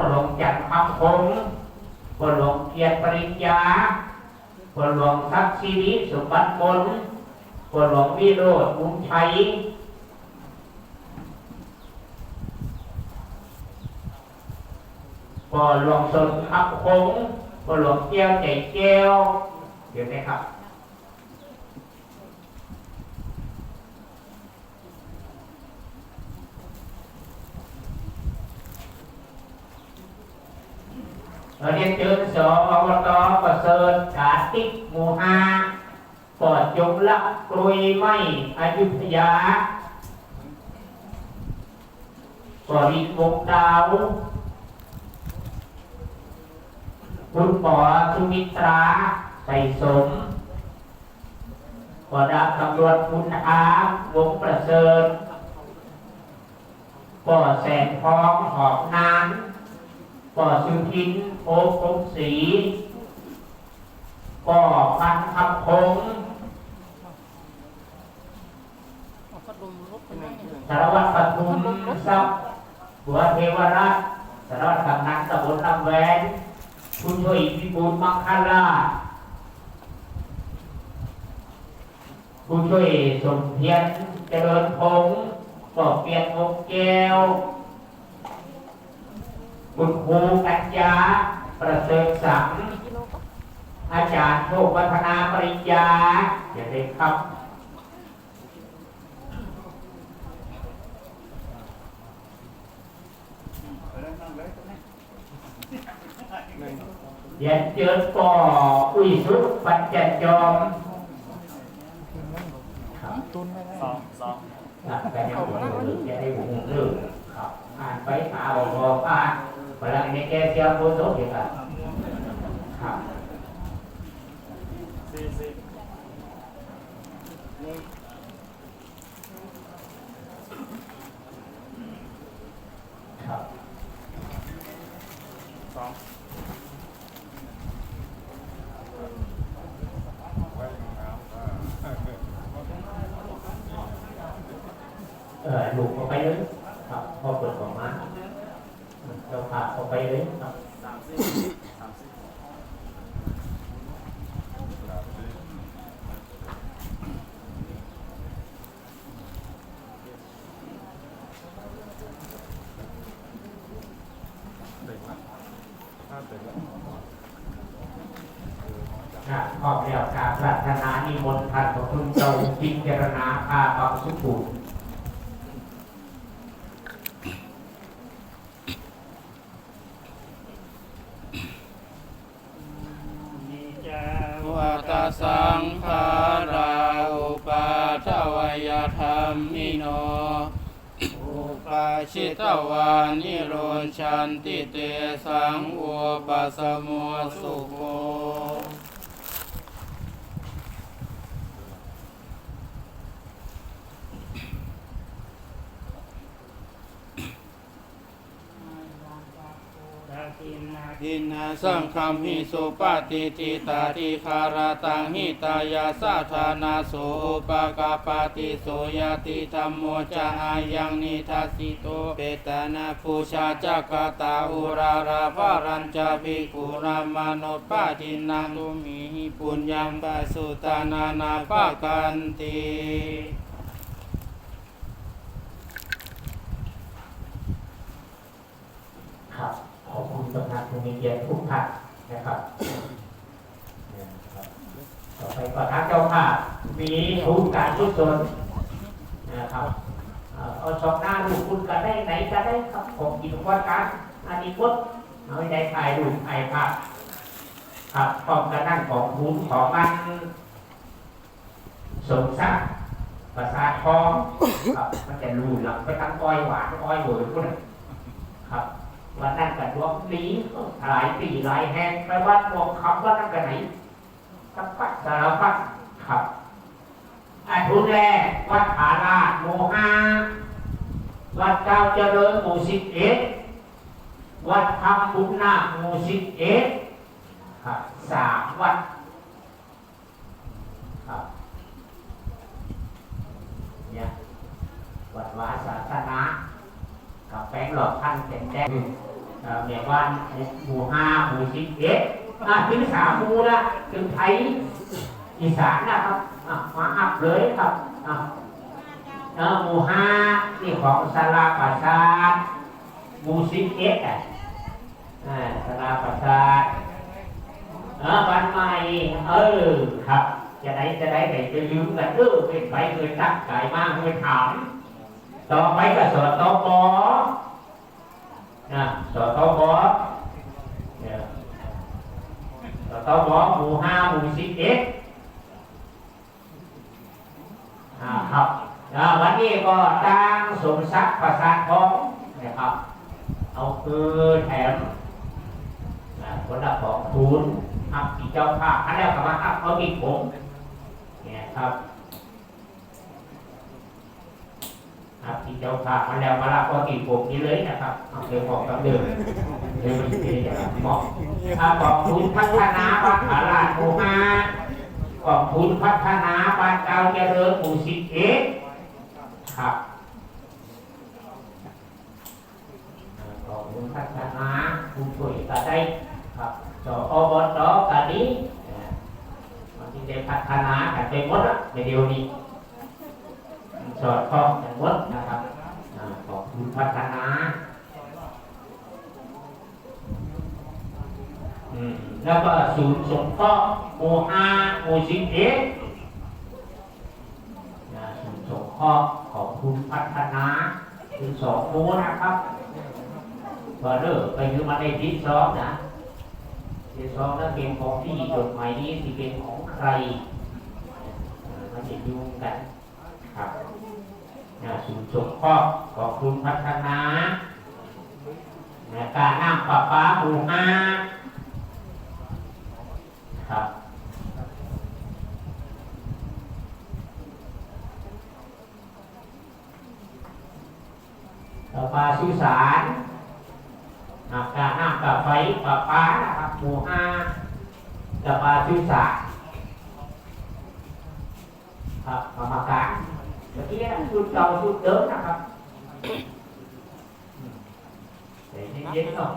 พ่อหลงจันทร์คำคงพ่อหลงเกียรติปริญญาพ่อหลงทักษ์ชีวิตสุบัติมนพ่อหลงวิโรจน์บุญชัยพ่อหลงสนคำคงพ่อหลงแก้วใจแก้วเดี๋ยวนะครับ เราเรียนเชิญสอบตประเสริฐกาติกหมู่ห้าปอดจงละกลุยไม่อยุธยาปอดิวงดาว คุณปอสุมิตราใส่สมปอดาตำรวจคุณอาวงประเสริฐปอแสนทองหอบนาน ป่อสุทินโอคงศรีป่อพันคำคงเอาพัดลมลบไปไหนเนี่ยสารวัตรปทุมทรัพย์หัวเทวรัตน์สารวัตรกำนันตำบลลำแวนผู้ช่วยพิบูลมังคลาชผู้ช่วยสมเพียรเจริญพงศ์ป่อเปียนงกแก้ว คุณครูกัญญาประเสริฐสังอาจารย์โชควัฒนาปริญญาอย่าได้ครับเรียนเจิญปออุ้ยสุปัญจจอมตุนสองสองหลักการยังหงจะได้หงเรื่องครับอ่านไปเอาบอกอ่า นพลังในแกเสียโคโซเดียวกันครับสี่สิบครับสองเออลูกออกไปเลยครับพอเปิดออกมาเรา พาออกไปเลยครับ สามสิบสามสิบ นะขอบแล้วกราบปรารถนานิมนต์ท่านพระคุณเจ้าพิจารณาพาปังสุขุม มีจา วัตสังขาราอุปาทวยธรรมิโน อุปาชิตวานิโรชันติเตสังอุปสมุสุโข ตา ทินาสังคัมหิสุปฏิทิตาทิคาราตังหิตายาสาธานาโสอุปกาปติโสยติธรรมโมจะอายังนิทัสสิโตเปตนาภูชาจักตาอุราราภารัญจภิกขุรามานปาทินังตุมิปุญญังปะสุตานานาปะกันติครับ สำนักภูมิเกียรติทุกท่านนะครับต่อไปประธาเจ้าภาพมีทุนการกุศลนะครับเอ่อเอาสองหน้าลูคุณกันได้ไหนก็ได้ครับผมกินวัดกันอันนี้พุทธเอาไว้ได้ถ่ายรูปถ่ายภาพครับพร้อมกันนั่งของทุนของมันสมศักดิ์ภาษาทองครับมันจะรูหลังไปตั้งอ้อยหวานอ้อยเหวอพุ่นะครับ วันนั้นกันดวงดีหลายปีหลายแห่งไปวัดมองคำว่านั่นกันไหนสักพักสารพัดครับอันทุนแรกวัดผาลาดโมหาวัดเจ้าเจริญหมู่สิบเอ็ดวัดธรรมบุญนาหมู่สิบเอ็ดครับสามวัดครับเนี่ยวัดวาศาสนากับแป้งหลอกพันแก่นแดง แม่บ้านหมู่ห้าหมู่สิบเอ็ดอะถึงสามหมู่ละถึงไทยอีสานนะครับอะมาอัพเลยครับอะหมู่ห้านี่ของสาราประชาทหมู่สิบเอ็ดอะสาราประชาทเออบ้านใหม่เออครับ จะได้จะได้ไปจะยืมกันเออเป็นไปเคยตั้งใจมากเคยถามต่อไปก็สอตอบอ นะสอตอบอเนี่ยสอตอบอหมู่ห้าหมู่สิบเอ็ดอ่าครับอ่าวันนี้ก็ตั้งสมศักดิ์ประสาททองนะครับ เอาคือแถมนะคนละของทุนอัพที่เจ้าภาพอันแล้วก็มาอัพเขาอีกผมเนี่ยครับ ครับที่เจ้าภาพมาแล้วมารับก็ตีผมนี้เลยนะครับเดี๋ยวบอกกับเดิมเดี๋ยวมันจะได้เหมาะถ้ากองทุนพัฒนาบ้านอาลาดโมมากองทุนพัฒนาบ้านเก่าเจริญหมู่สิเอ็ดครับกองทุนพัฒนาผู้ช่วยก็ได้ครับจออบตก็ดีมันที่ได้พัฒนากันไปหมดอะในเดียวนี้ สอดคล้องกันหมดนะครับขอบคุณพัฒนาแล้วก็ศูนย์สงเคราะห์โมอาโมสิบเอนะศูนย์สงเคราะห์ขอบคุณพัฒนาคือสองโมนะครับก็เลิกไปคือมาในที่สองนะที่สองแล้วเป็นของที่จดหมายนี้ที่เป็นของใครอ่ามันจะยุ่งกันครับ นะศูนสงเคราะห์ขอบคุณพัฒนาการน้ำประปาหมู่ห้าครับประปาสุสานนะการน้ำประไฟประปาครับหมู่ห้าประปาสุสานครับกรรมการ เมื่อกี้ชุดเก่าชุดเดิมนะครับเดี๋ยวเย็นๆหน่อย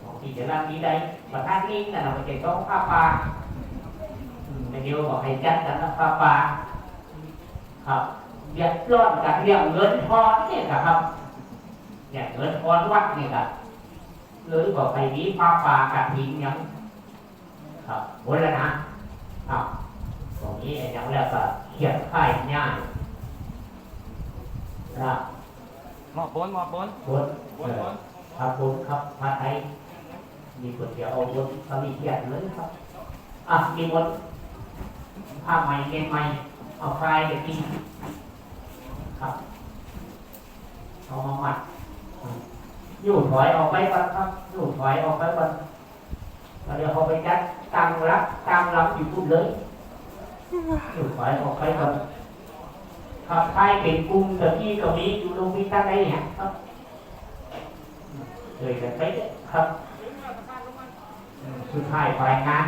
ของที่จะรับนี้ได้ประธานนี้แต่เราไม่ใช่ต้องผ้าป่าไม่เดียวบอกให้จัดกันนะผ้าป่าครับเรียกร้อนกันเรียกเงินทอนเนี่ยครับเรียกเงินทอนวัดเนี่ยครับเลยบอกให้มีผ้าป่ากับหินยังครับหมดแล้วนะครับตรงนี้อย่างแล้วก็เขียนค่ง่าย ครับหมอบนหมอบนบนเอ่อพระบุญครับพระไทยมีคนเดียวเอาบนสมีเกียรติเลยครับ อะมีบนผ้าใหม่เกณฑ์ใหม่เอาไฟเด็กกินครับเอามาหมัดอืมอยู่ถอยออกไปก่อนครับอยู่ถอยออกไปก่อนแล้วเดี๋ยวเขาไปจัดตั้งรับตั้งรับอยู่พุ่นเลยอยู่ถอยออกไปก่อน ครับใครเป็นกลุ่มตะกี้ก็มีอยู่โรงพิจารณาเนี่ยครับเลยกันไปครับอืมสุดท้ายฝ่ายงาน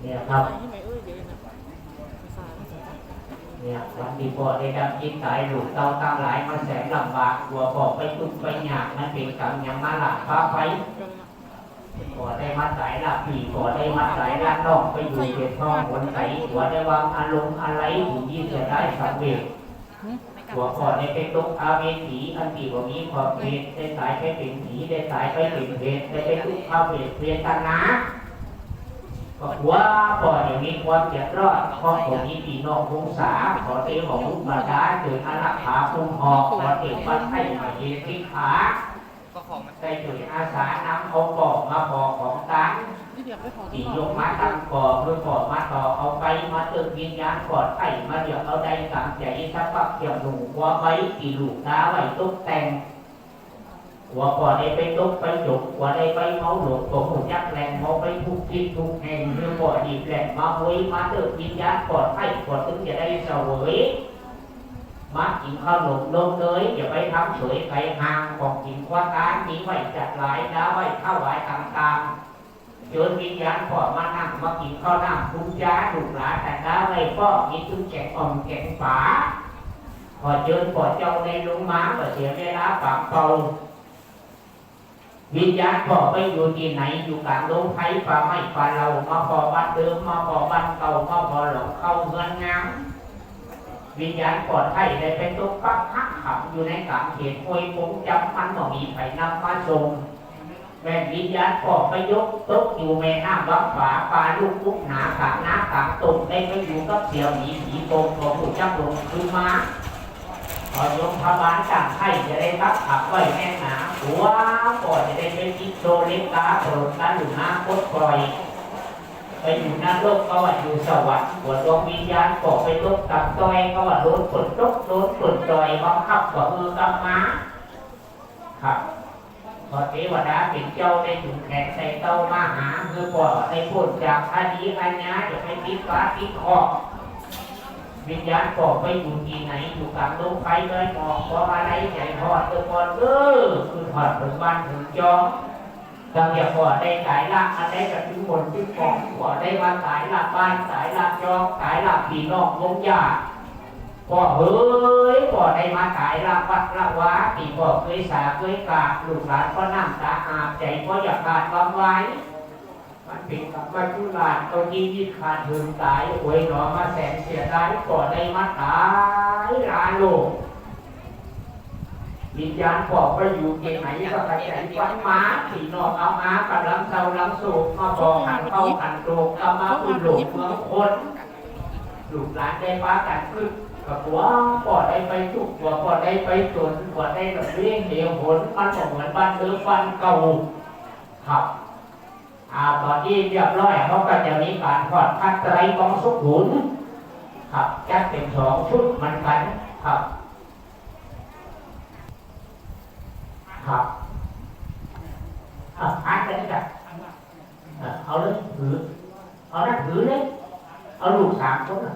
เนี่ยครับที่ไหนเอ้ยเดี๋ยวนะภาษาภาษาเนี่ยวันที่พ่อได้ดับจิตตายลูกเต้าตั้งหลายมาแสนลำบากกลัวพ่อไปทุกข์ไปยากมันเป็นกรรมยังมาหลักฟ้าไฟเรื่องนะ ขอได้มาสายลาผีขอได้มาสายลาดนอกไปอยู่เขตท้องบนไสขอได้วางอารมณ์อะไรถึงยี่จะได้สำเร็จหัวขอในเป็นตุกอาเวสีอันที่ว่ามีขอบเขตได้สายไปเป็นผีได้สายไปเป็นเพศได้เป็นทุกข้าวเพศเพียนตันนะก็หัวปอดอย่างนี้ความเจ็บรอดเพราะผมนี้ปีนอกวงศาขอเตของมุกมาดาเกิดอารักขาพุ่งหอกขอเตปัดให้มาเยติขา ของมันได้จุดอาสานำเอาปอกมาปอกของตังที่ยวไปขอตียกมาตั้งก่อเพื่อกมาต่อเอาไปมาตึกวิญญาณกอดไข่มาเดี๋ยวเอาได้กางใจสักปักเกี่ยวหนูหัวไว้ตีลูกตาไว้ตกแต่งหัวก่อได้ไปตุ๊กไปจกหัวได้ไปเมาหลงตัวหูยักแรงเมาไปทุกทิศทุกแห่งเรื่องก่อดีแหลงมาไว้มาตึกวิญญาณกอดไข่กอดถึงจะได้เสวย มากินข้าวหลงลงเลยอย่าไปทำสวยไก่ห่างของกินคว้าการมีไว้จัดหลายดาไว้ข้าวไหวต่างๆโยนวิญญาณพ่อมานั่งมากินข้าวหน้าคุณจ้าลูกหลาแต่ด้าไว้พ่อมีตุ้งแกงอ่อมแกงฝาพอเจิญพอเจ้าในลงมาก็เสียเวลาปากเป่าวิญญาณพอไปอยู่ที่ไหนอยู่กลางลมไผ่ป่าไม้ป่าเรามาพอบ้านเดิมมาพอบ้านเก่ามาพอหลงเข้าเงินงาม วิญญาณปลอดภัยได้เป็นตุ๊กปักหักขับอยู่ในกลางเขตห้วยคงจำมันต้องมีไผ่นำมาส่งแม่วิญญาณพอไปยกตกอยู่แม่น้ำวังฝาปลาลูกลุกหนากางน้ากลางตกได้ไปอยู่กับเสี่ยวหนีผีโกงของผู้จับลงคือมาพอยมพบาลสั่งให้จะได้รับขับไว้แน่หนาหัวกอนจะได้เป็นจิตโตเล็กตาโปรดตาหลุน้ำคดปล่อย ไปอยู่นรกก็ว่าอยู่สวรรค์หัวดวงวิญญาณก็ไปลบกับต้อยก็ว่าโดนฝนตกโดนฝนจอยบังคับก็มือกำมาครับพอเทวดาเป็นเจ้าได้ถุงแขนใส่เต้ามาหาคือปอดในพ้นจากอดีตอันนี้จะไปติดฟ้าติดคอวิญญาณบอกไปอยู่ที่ไหนอยู่กลางลมไฟเลยมองว่าอะไรใหญ่พอดเออพอดเออคือถอดถึงบ้านถึงจอ เราอยากพอได้สายลักอะไรกับทุกคนทุกกองพอได้มาสายลักบ้านสายลักจองสายลักพี่น้องลงยาพอเฮ้ยพอได้มาสายลักวัดละวะตีพอเคยสาเคยกราบลูกหลานก็นั่งตาอาบใจก็อยากขาดความไว้ มันเป็นกับว่าจุฬาตัวนี้ยิ่งขาดถึงตายหวยหนอมาแสนเสียดายก่อได้มาตายลาโลก วิญญาณบอกว่าอยู่ที่ไหนก็กระจายฟันม้าขี่นอกเอาม้ากำลังเศร้าลังโศกมาบอกหันเข้าหันโลกกำมาอุโลกเมืองคนลูกหลานได้ฟ้ากันขึ้นกับหัวปอดได้ไปทุกหัวปอดได้ไปจนปอดได้แบบเลี้ยงเหลวหนมันเหมือนบ้านเดิมบ้านเก่าครับอาตอนนี้เรียบร้อยเขาก็จะมีการทอดพัดไตรกองสุขุนครับจัดเป็นสองชุดมันกันครับ ครับอะพัดกันนี่กันเอาเลยถือ เอานั่นถือเลยเอาลูกสามคนน่ะ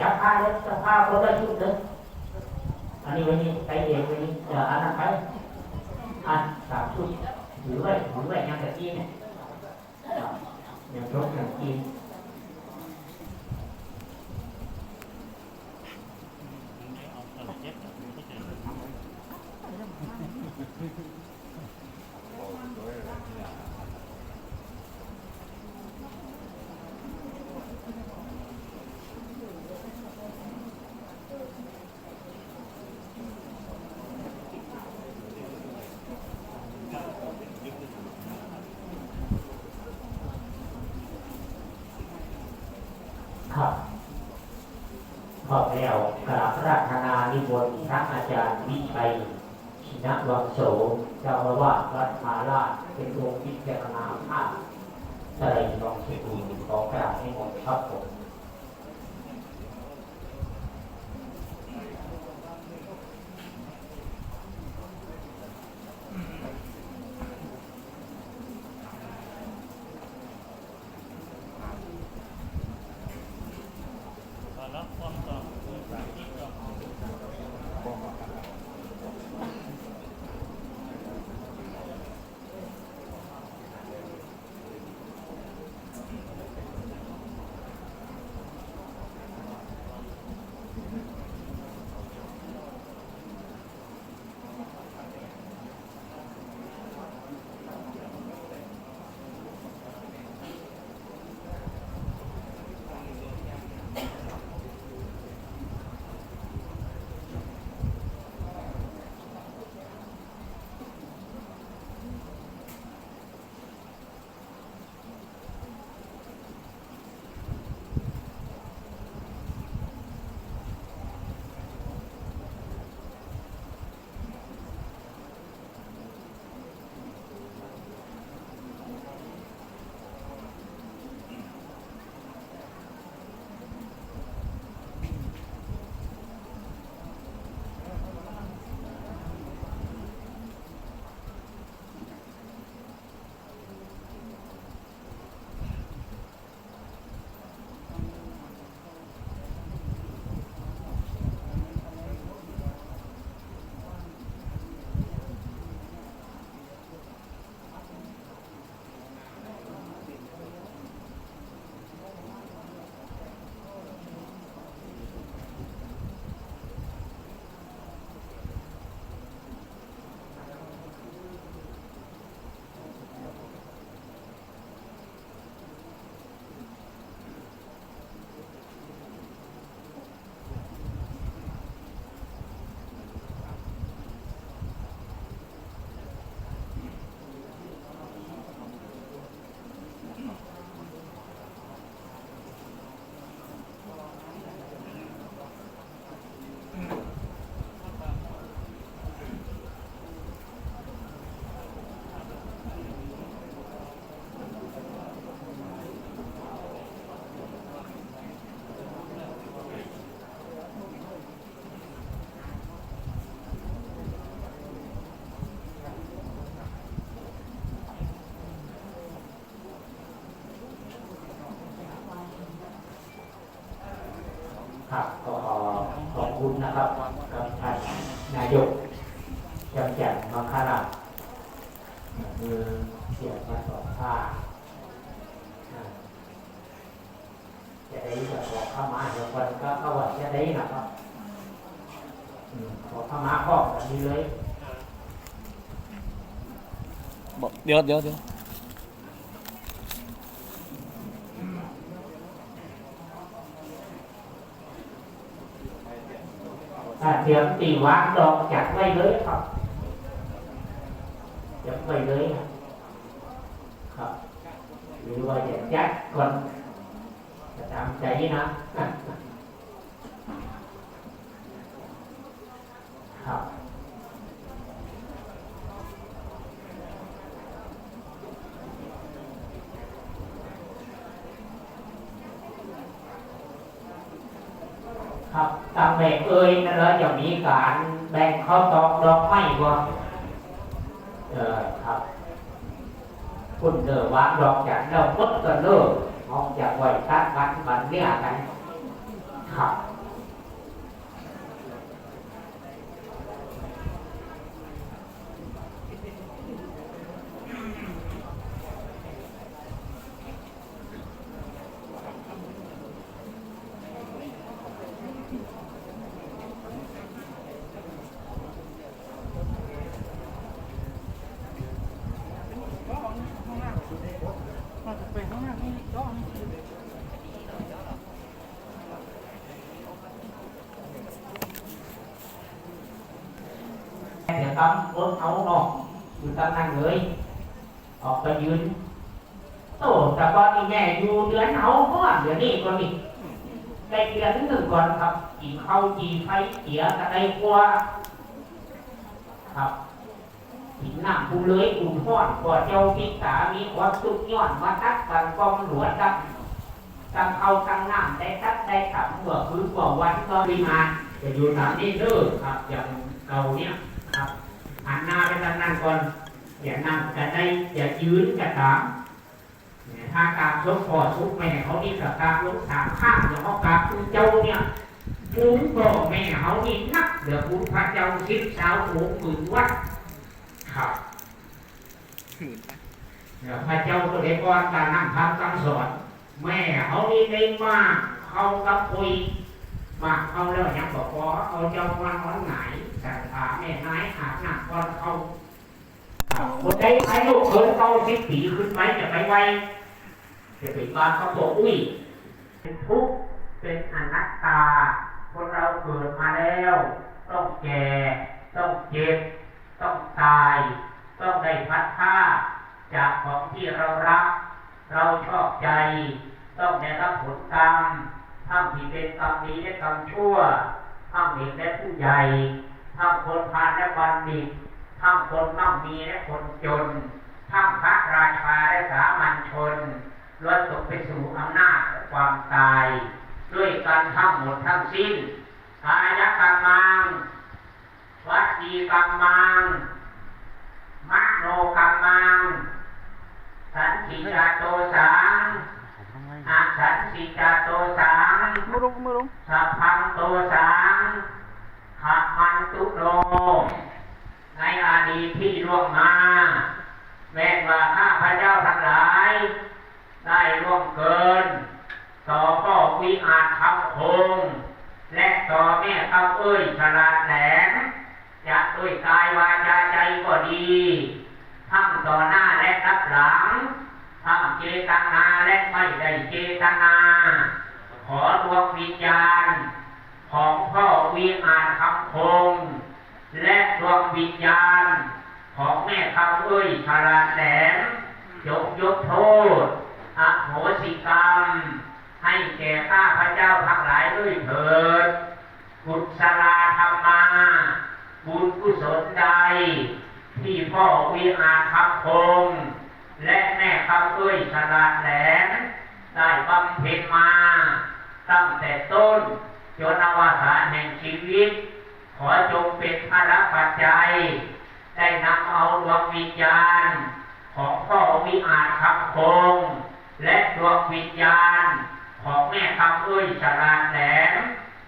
จับผ้าเลยจับผ้าคนละชุดเลยอันนี้วันนี้ไปเองวันนี้เดี๋ยวอันนั้นไปอันสามชุดถือไว้ถือไว้ยังตะกี้เนี่ย ยังรบยังกินครับขอบแล้วกราบราชนานิมนต์พระอาจารย์วิชัยชินวังโส เจ้าอาวาสวัดมาราชเป็นองค์พิจารณาภาพใส่ลองสิบูขอกราบให้หมดครับผม ขอเข้ามาเดี๋ยวคนก็เข้าวัดจะได้นะครับอืมขอเข้ามาครอบแบบนี้เลยบอกเดี๋ยวเดี๋ยวเดี๋ยวถ้าเตรียมตีวางดอกจัดไว้เลยครับจัดไว้เลยครับหรือว่าจะจัดก่อน จะตามใจนะ ครับครับตามแบ่งเอ่ยนั่นแล้วจะมีการแบ่งข้าวตอกดอกไม้บ่เออครับ คุณเดอวางดอกจากเราพดกันเด้อ ออกจากไหวตัดบันวันเนี่ยกันครับ มาไปข้างหน้านี่ก็ เดี๋ยวครับรถเอาออกอยู่ตำแหน่งเลย ออกไปยืนโอ้แต่ก่อนนี่แม่อยู่เดือนเอาก่อนเดี๋ยวนี้ก็นี่ได้เดือนหนึ่งก่อนครับกินข้าวจีไฟเสียกระไดกลัวครับกินน้ำปูเลยอุ่นห้อนกว่าเจ้าพิษามีความสุขย้อนมาทักกันกองหลวงครับตั้งเอาตั้งน้ำได้ทักได้ขับเมื่อคืนกว่าวันก็มีมาจะอยู่ตามนี้เด้อครับอย่างเก่าเนี่ย หันหน้าไปทางนั้นก่อนอย่านั่งจะได้อย่ายืนจะถามเนี่ยถ้ากราบยกคอทุกแม่เขานี่กับกราบยกสามข้างเดี๋ยวเขากราบคุณเจ้าเนี่ยภูมิพ่อแม่เขานี่นักเดี๋ยวคุณพระเจ้าสิบสาวโขงหมื่นวัดครับเดี๋ยวพระเจ้าก็ได้ก่อนการนั่งทำคำสอน แม่เขานี่ได้มากเขากับคุยมาเขาแล้วยังบอกว่าเอาเจ้าวันวันไหน แต่ถามแม่นายอาบน้ำก่อนเข้าคนใดใครลูกเขินเข้าสิบปีขึ้นไปจะไปไวจะไปบ้านเขาบอกอุ้ยเป็นทุกข์เป็นอนัตตา คนเราเกิดมาแล้ว ต้องแก่ ต้องเจ็บ ต้องตาย ต้องได้พัดผ้าจากของที่เรารัก เราชอบใจ ต้องได้รับผลกรรมทั้งที่เป็นกรรมดีและกรรมชั่วทั้งเด็กและผู้ใหญ่ ทั้งคนพาลและบัณฑิตทั้งคนมั่งมีและคนจน ทั้งพระราชาและสามัญชนล้วนตกไปสู่อำนาจความตาย ด้วยกันทั้งหมดทั้งสิ้นกายกรรมังวัจีกรรมังมโนกรรมัง สันติจาโตสังอาสันติจาโตสังมือลงมือลงสัพพังโตสัง ขับมันตุโลในอดีตที่ล่วงมา แม้ว่าข้าพระเจ้าทั้งหลาย ได้ล่วงเกิน ต่อพ่อวิอาจคำคง และต่อแม่คำเอ้ยฉลาดแหลมจะด้วยกายวาจาใจก็ดีทั้งต่อหน้าและรับหลังทั้งเจตนาและไม่ได้เจตนา ขอดวงวิญญาณ ของพ่อวิอาจคำคง และดวงวิญญาณ ของแม่คำเอ้ยฉลาแหลมยกยกโทษอโหสิกรรม ให้แก่ข้าพระเจ้าทั้งหลายด้วยเถิดกุศลธรรมา บุญกุศลใด ที่พ่อวิอาจคำคง และแม่คำเอ้ยฉลาแหลมได้บำเพ็ญมา ตั้งแต่ต้น จนอวสานแห่งชีวิต ขอจงเป็นพระปัจจัย ได้นำเอาดวงวิญญาณ ของพ่อวิอาจคำคง และดวงวิญญาณ ของแม่คำเอ้ยฉลาดแหลม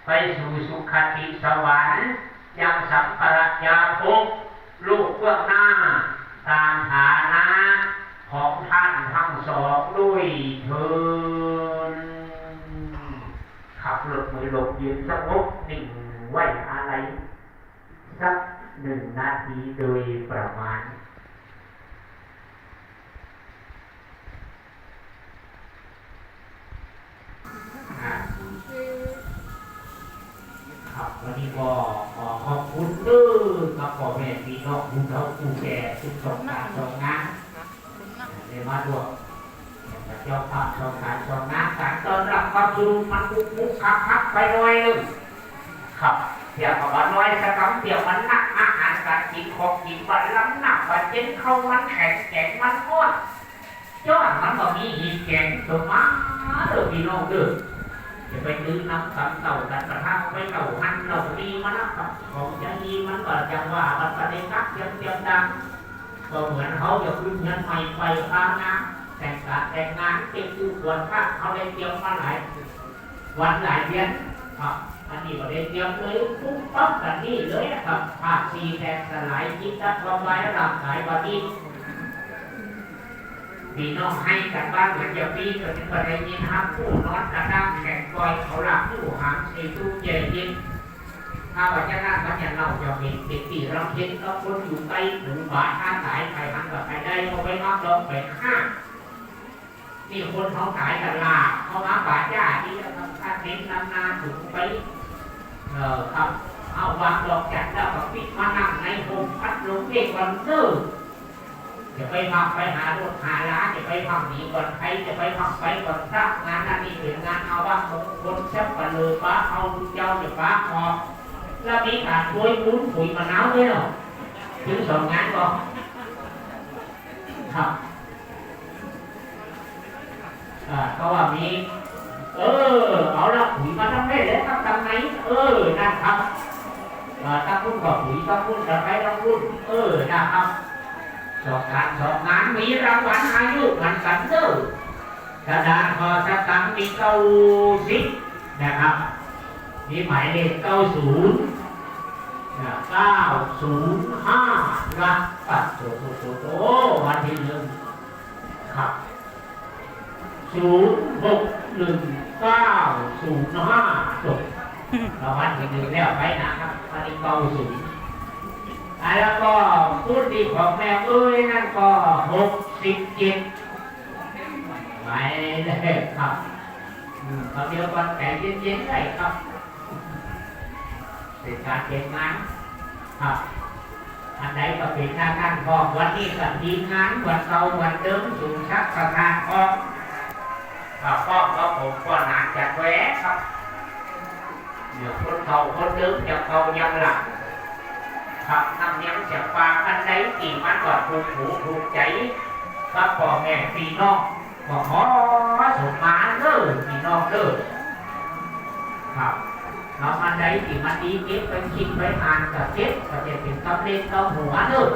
ไปสู่สุขติสวรรค์ยังสัมปรัญญาภพลูกเบื้องหน้า ตามฐานะของท่านทั้งสองด้วยเถิน ขับรถมือหลบยืนสงบนิ่งไว้อะไร สักหนึ่งนาทีโดยประมาณอ่าครับวันนี้ก็ขอขอบคุณเด้อครับพ่อแม่พี่น้องผู้เฒ่าผู้แก่ทุกสองการสองงานได้มาด้วยเจ้าภาพสองการสองงานการตอนรับความสุขมันคุกคุกคักคักไปหน่อยหนึ่งครับเดี๋ยวกับว่าน้อยสักคำเดี๋ยวมันหนักอาหารการกินของกินบันล้ำหนักบันเจ็นเข้ามันแข็งแข็งมันอ้วนยอดมันก็มีหีแกงตัวมาเด้อพี่น้องเด้อจะไปซื้อน้ำสังเต่ากันกระทั่งไปเต่าหันเราดีมันนะครับของจะดีมันก็จังว่ามันประเด็นนักเสียงเสียงดังก็เหมือนเขาจะขึ้นเงินใหม่ไปข้านะ แต่งการแต่งงานเก็บตู้ควรค่าเขาได้เตรียมมาหลายวันหลายเดือนครับอันนี้ก็ได้เตรียมเลยปุ๊บปั๊บกันนี่เลยนะครับภาคสีแตกสลายจิตตะความไว้ร่างกายบาดีพี่น้องให้กันบ้านเหมือนจะปีก็เป็นประเด็นนี้นะครับผู้นอนกระด้างแข็งกอยเขาหลับผู้หางสีตู้เย็นยินถ้าว่าจะนั่งกันอย่างเราจะเห็นเด็กที่เราเห็นก็คนอยู่ใกล้หรือบาท่าสายใครมันกับใครได้เอาไปนอกลงไปห้า นี่คนเขาขายกันลาดเขามาบาดยาที่จะทำการเน้นนำนาถึงไปเออครับเอาวางดอกจันทร์แล้วก็ปิดมานั่งในโฮมพัดลมเอกวันเดอร์จะไปพักไปหารถหาร้านจะไปพักหนีก่อนใครจะไปพักไปก่อนสร้างงานอันนี้เป็นงานเอาบ้างมงคลเช็บปะเลยป้าเอาเจ้าจะป้าออกแล้วมีการคุยมุ้นคุยมะนาวด้วยหรอถึงสองงานก็ครับ อ่าก็ว่ามีเออ เอาละปุ๋ยมาทำได้แล้วครับทำไงเออนะครับเอ่อตั้งรุ่นก็ปุ๋ยตั้งรุ่นจะไปตั้งรุ่นเออนะครับสอบการสอบงานมีรางวัลอายุมันกันเด้อกระดาษพอสตังมีเก้าสิบนะครับ มีหมายเลขเก้าศูนย์เก้าศูนย์ห้าละปัดโตโตโตโตวันที่หนึ่งครับ ศูนย์หกหนึ่งเก้าศูนย์ห้าจบรางวัลที่หนึ่งแล้วไปนะครับวันนี้เก้าศูนย์แล้วก็พูดดีของแม่เอ้ยนั่นก็หกสิบเจ็ดหมายเลขครับเขาเดียวกันแต่เย็นๆได้ครับเป็นการเก็บงานครับอันใดก็เป็นหน้าท่านพอวันนี้กับทีงานวันเก่าวันเดิมสูงชักประธานออก ข้าพ่อก็ผมก็หนักจากแวะครับเดี๋ยวคนเขาคนเดิมจากเขายังหลับครับทำยังจากปาอันใดกี่มันก็ถูกหูถูกใจครับพ่อแม่พี่น้องก็ขอสมมาเด้อพี่น้องเด้อครับเราอันใดที่มันดีเก็บไปคิดไปอ่านกับเก็บก็จะเป็นกำเร็จกับหัวเด้อ